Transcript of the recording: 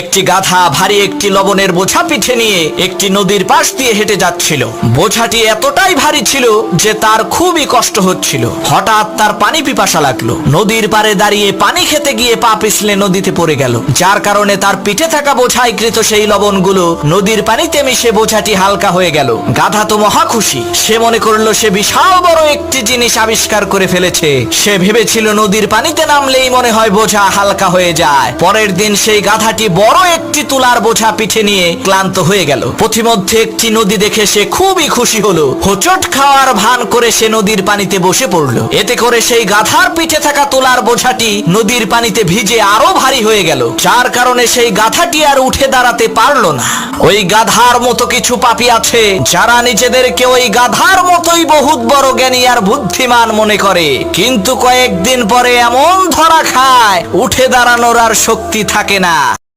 একটি গাধা ভারী একটি লবণের বোঝা পিঠে নিয়ে একটি নদীর পাশ দিয়ে হেঁটে যাচ্ছিল। বোঝাটি এতটাই ভারী ছিল যে তার খুবই কষ্ট হচ্ছিল। হঠাৎ তার পানি পিপাসা লাগল। নদীর পারে দাঁড়িয়ে পানি খেতে গিয়ে পা পিছলে নদীতে পড়ে গেল। যার কারণে তার পিঠে থাকা বোঝাই কৃত সেই লবণগুলো নদীর পানিতে মিশে বোঝাটি হালকা হয়ে গেল। গাধা তো মহা খুশি। সে মনে করল সে বিশাল বড় একটি জিনিস আবিষ্কার করে ফেলেছে। সে ভেবেছিল নদীর পানিতে নামলেই মনে হয় বোঝা হালকা হয়ে যায়। পরের দিন সেই গাধাটি বড় একটি তুলার বোঝা পিঠে নিয়ে ক্লান্ত হয়ে গেল। পথিমধ্যে একটি নদী দেখে সে খুবই খুশি হলো। হোচট খাওয়ার ভান করে সে নদীর পানিতে বসে পড়ল। এতে করে সেই গাধার পিঠে থাকা তুলার বোঝাটি নদীর পানিতে ভিজে আরও ভারী হয়ে গেল। যার কারণে সেই গাধাটি আর উঠে দাঁড়াতে পারল না। ওই গাধার মতো কিছু পাপি আছে, যারা নিজেদেরকে ওই গাধার মতোই বহুত বড় জ্ঞানী আর বুদ্ধিমান মনে করে। কিন্তু কয়েকদিন পরে এমন ধরা খায়, উঠে দাঁড়ানোর আর শক্তি থাকে না।